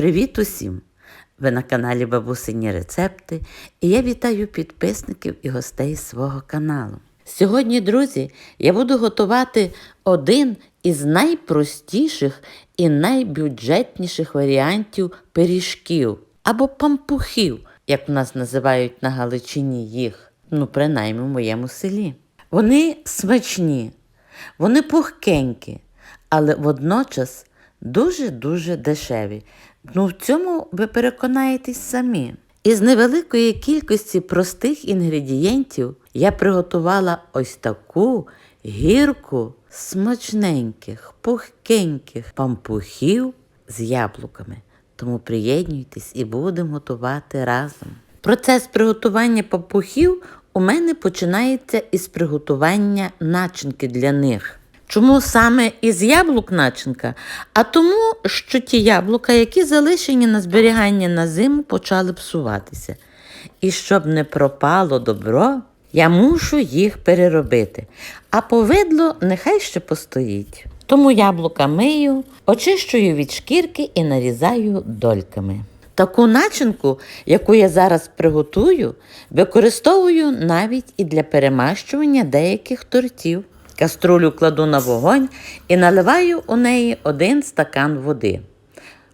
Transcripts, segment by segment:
Привіт усім! Ви на каналі Бабусині Рецепти і я вітаю підписників і гостей свого каналу. Сьогодні, друзі, я буду готувати один із найпростіших і найбюджетніших варіантів пиріжків або пампухів, як в нас називають на Галичині їх, ну, принаймні в моєму селі. Вони смачні, вони пухкенькі, але водночас дуже-дуже дешеві. Ну, в цьому ви переконаєтесь самі. Із невеликої кількості простих інгредієнтів я приготувала ось таку гірку смачненьких, пухкеньких пампухів з яблуками. Тому приєднуйтесь і будемо готувати разом. Процес приготування пампухів у мене починається із приготування начинки для них. Чому саме із яблук начинка? А тому, що ті яблука, які залишені на зберігання на зиму, почали псуватися. І щоб не пропало добро, я мушу їх переробити. А повидло нехай ще постоїть. Тому яблука мию, очищую від шкірки і нарізаю дольками. Таку начинку, яку я зараз приготую, використовую навіть і для перемащування деяких тортів. Каструлю кладу на вогонь і наливаю у неї один стакан води.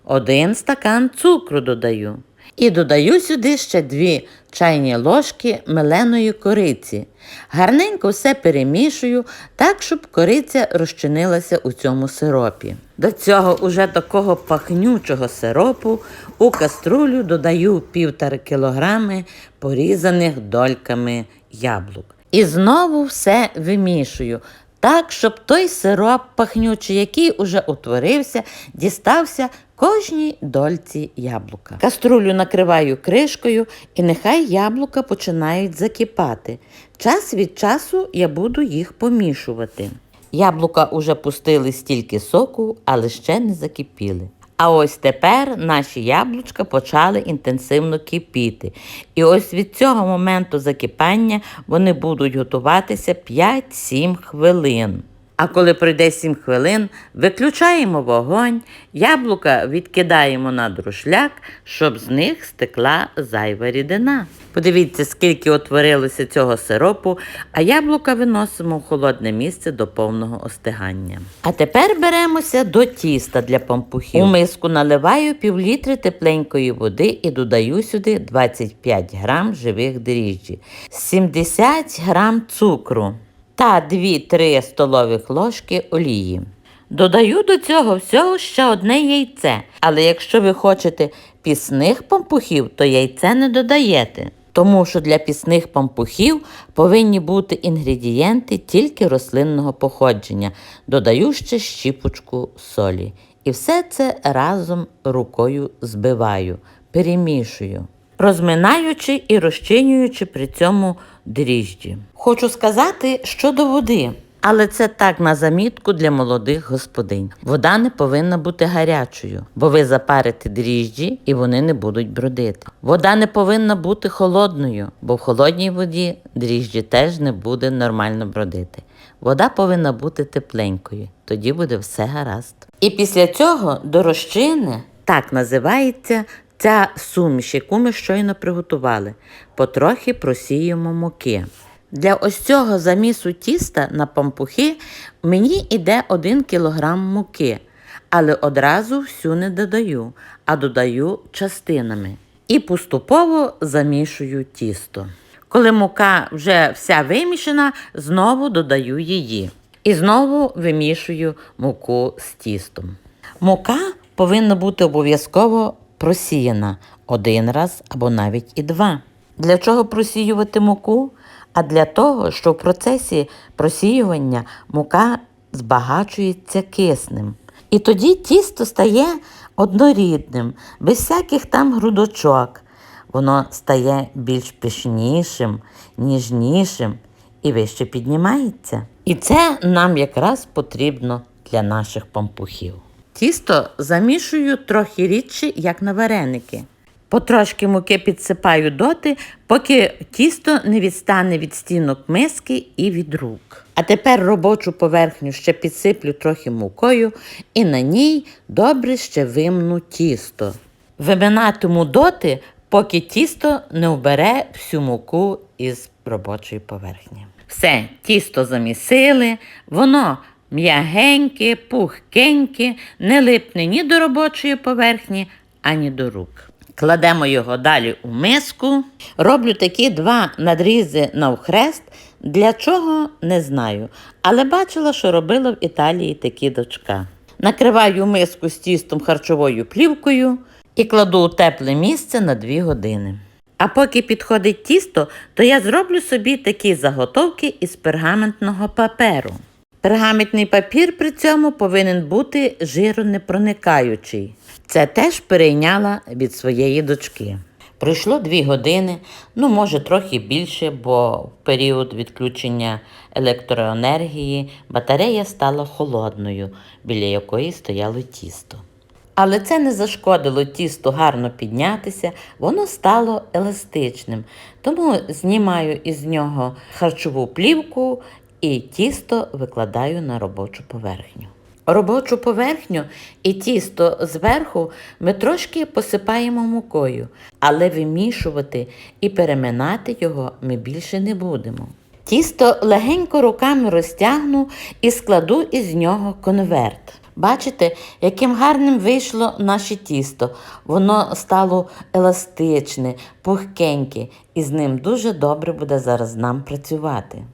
Один стакан цукру додаю. І додаю сюди ще дві чайні ложки меленої кориці. Гарненько все перемішую так, щоб кориця розчинилася у цьому сиропі. До цього уже такого пахнючого сиропу у каструлю додаю півтора кілограми порізаних дольками яблук. І знову все вимішую. Так, щоб той сироп пахнючий, який уже утворився, дістався кожній дольці яблука. Каструлю накриваю кришкою і нехай яблука починають закипати. Час від часу я буду їх помішувати. Яблука уже пустили стільки соку, але ще не закипіли. А ось тепер наші яблучка почали інтенсивно кипіти. І ось від цього моменту закипання вони будуть готуватися 5-7 хвилин. А коли пройде 7 хвилин, виключаємо вогонь, яблука відкидаємо на друшляк, щоб з них стекла зайва рідина. Подивіться, скільки утворилося цього сиропу, а яблука виносимо в холодне місце до повного остигання. А тепер беремося до тіста для пампухів. У миску наливаю півлітри тепленької води і додаю сюди 25 грам живих дріжджі, 70 грам цукру та 2-3 столових ложки олії. Додаю до цього всього ще одне яйце, але якщо ви хочете пісних пампухів, то яйце не додаєте. Тому що для пісних пампухів повинні бути інгредієнти тільки рослинного походження. Додаю ще щіпочку солі. І все це разом рукою збиваю, перемішую розминаючи і розчинюючи при цьому дріжджі. Хочу сказати щодо води. Але це так на замітку для молодих господинь. Вода не повинна бути гарячою, бо ви запарите дріжджі і вони не будуть бродити. Вода не повинна бути холодною, бо в холодній воді дріжджі теж не буде нормально бродити. Вода повинна бути тепленькою, тоді буде все гаразд. І після цього до розчини, так називається Ця суміш, яку ми щойно приготували, потрохи просіємо муки. Для ось цього замісу тіста на пампухи мені йде 1 кг муки, але одразу всю не додаю, а додаю частинами. І поступово замішую тісто. Коли мука вже вся вимішана, знову додаю її. І знову вимішую муку з тістом. Мука повинна бути обов'язково просіяна один раз або навіть і два. Для чого просіювати муку? А для того, що в процесі просіювання мука збагачується киснем. І тоді тісто стає однорідним, без всяких там грудочок. Воно стає більш пишнішим, ніжнішим і вище піднімається. І це нам якраз потрібно для наших пампухів. Тісто замішую трохи рідше, як на вареники. Потрошки муки підсипаю доти, поки тісто не відстане від стінок миски і від рук. А тепер робочу поверхню ще підсиплю трохи мукою і на ній добре ще вимну тісто. Виминатиму доти, поки тісто не вбере всю муку із робочої поверхні. Все, тісто замісили, воно м'ягеньке, пухкеньке, не липне ні до робочої поверхні, ані до рук. Кладемо його далі у миску. Роблю такі два надрізи навхрест. Для чого не знаю, але бачила, що робила в Італії такі дочка. Накриваю миску з тістом харчовою плівкою і кладу у тепле місце на 2 години. А поки підходить тісто, то я зроблю собі такі заготовки із пергаментного паперу. Пергаментний папір при цьому повинен бути жиронепроникаючий. Це теж перейняла від своєї дочки. Пройшло дві години, ну може трохи більше, бо в період відключення електроенергії батарея стала холодною, біля якої стояло тісто. Але це не зашкодило тісту гарно піднятися, воно стало еластичним. Тому знімаю із нього харчову плівку і тісто викладаю на робочу поверхню. Робочу поверхню і тісто зверху ми трошки посипаємо мукою, але вимішувати і переминати його ми більше не будемо. Тісто легенько руками розтягну і складу із нього конверт. Бачите, яким гарним вийшло наше тісто. Воно стало еластичне, пухкеньке, і з ним дуже добре буде зараз нам працювати.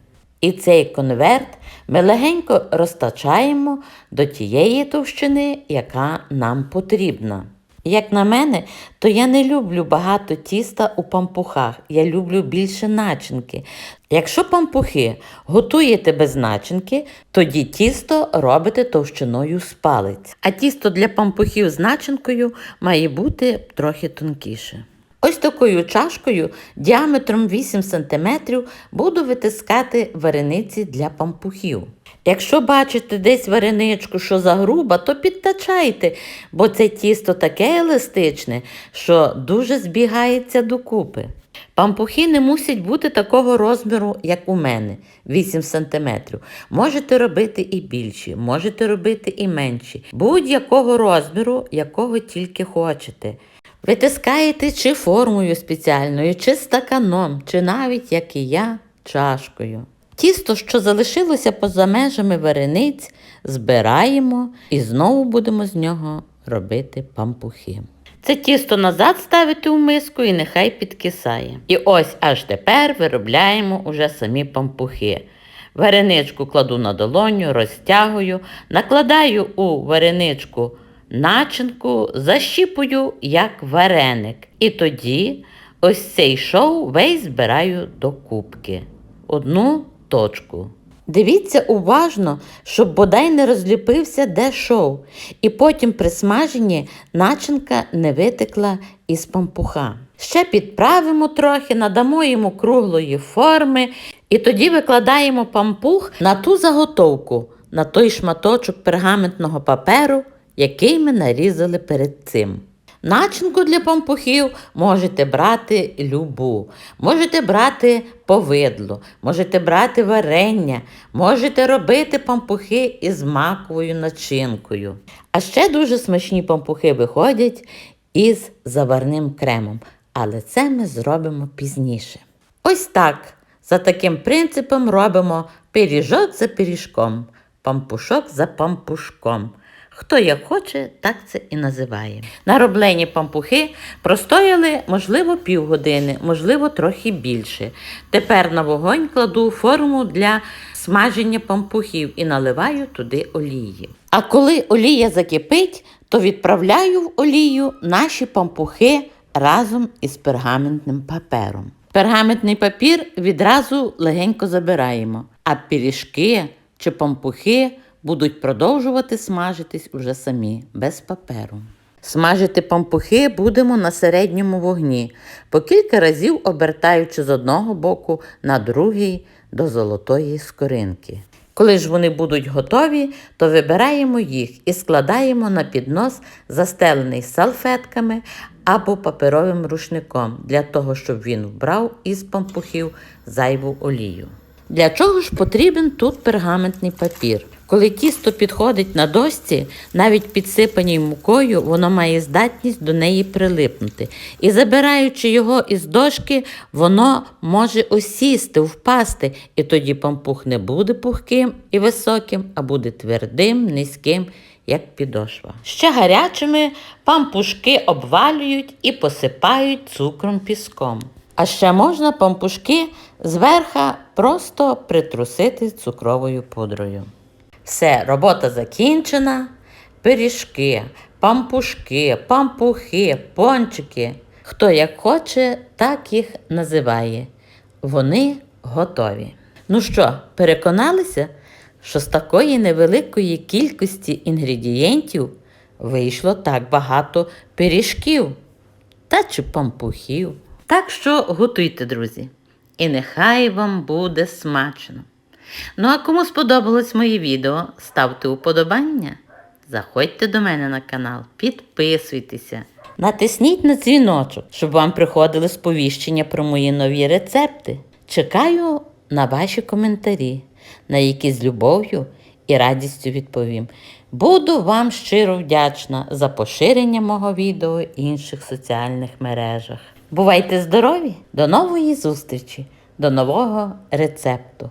І цей конверт ми легенько розтачаємо до тієї товщини, яка нам потрібна. Як на мене, то я не люблю багато тіста у пампухах, я люблю більше начинки. Якщо пампухи готуєте без начинки, тоді тісто робите товщиною з палець. А тісто для пампухів з начинкою має бути трохи тонкіше. Ось такою чашкою діаметром 8 см буду витискати варениці для пампухів. Якщо бачите десь вареничку, що загруба, то підтачайте, бо це тісто таке еластичне, що дуже збігається докупи. Пампухи не мусять бути такого розміру, як у мене 8 см. Можете робити і більші, можете робити і менші, будь-якого розміру, якого тільки хочете. Витискаєте чи формою спеціальною, чи стаканом, чи навіть, як і я, чашкою. Тісто, що залишилося поза межами варениць, збираємо і знову будемо з нього робити пампухи. Це тісто назад ставити у миску і нехай підкисає. І ось аж тепер виробляємо уже самі пампухи. Вареничку кладу на долоню, розтягую, накладаю у вареничку начинку, защіпую як вареник. І тоді ось цей шоу весь збираю до кубки. Одну точку. Дивіться уважно, щоб бодай не розліпився де шоу, і потім при смаженні начинка не витекла із пампуха. Ще підправимо трохи, надамо йому круглої форми, і тоді викладаємо пампух на ту заготовку, на той шматочок пергаментного паперу, який ми нарізали перед цим. Начинку для пампухів можете брати любу, можете брати повидло, можете брати варення, можете робити пампухи із маковою начинкою. А ще дуже смачні пампухи виходять із заварним кремом, але це ми зробимо пізніше. Ось так, за таким принципом робимо пиріжок за пиріжком, пампушок за пампушком. Хто як хоче, так це і називає. Нароблені пампухи простояли, можливо, півгодини, можливо, трохи більше. Тепер на вогонь кладу форму для смаження пампухів і наливаю туди олії. А коли олія закипить, то відправляю в олію наші пампухи разом із пергаментним папером. Пергаментний папір відразу легенько забираємо, а пиріжки чи пампухи будуть продовжувати смажитись уже самі, без паперу. Смажити пампухи будемо на середньому вогні, по кілька разів обертаючи з одного боку на другий до золотої скоринки. Коли ж вони будуть готові, то вибираємо їх і складаємо на піднос, застелений салфетками або паперовим рушником, для того, щоб він вбрав із пампухів зайву олію. Для чого ж потрібен тут пергаментний папір? Коли тісто підходить на дошці, навіть підсипаній мукою, воно має здатність до неї прилипнути. І забираючи його із дошки, воно може осісти, впасти, і тоді пампух не буде пухким і високим, а буде твердим, низьким, як підошва. Ще гарячими пампушки обвалюють і посипають цукром піском. А ще можна пампушки зверха просто притрусити цукровою пудрою. Все, робота закінчена. Пиріжки, пампушки, пампухи, пончики. Хто як хоче, так їх називає. Вони готові. Ну що, переконалися, що з такої невеликої кількості інгредієнтів вийшло так багато пиріжків та чи пампухів. Так що готуйте, друзі, і нехай вам буде смачно. Ну а кому сподобалось моє відео, ставте уподобання, заходьте до мене на канал, підписуйтеся. Натисніть на дзвіночок, щоб вам приходили сповіщення про мої нові рецепти. Чекаю на ваші коментарі, на які з любов'ю і радістю відповім. Буду вам щиро вдячна за поширення мого відео в інших соціальних мережах. Бувайте здорові! До нової зустрічі, до нового рецепту.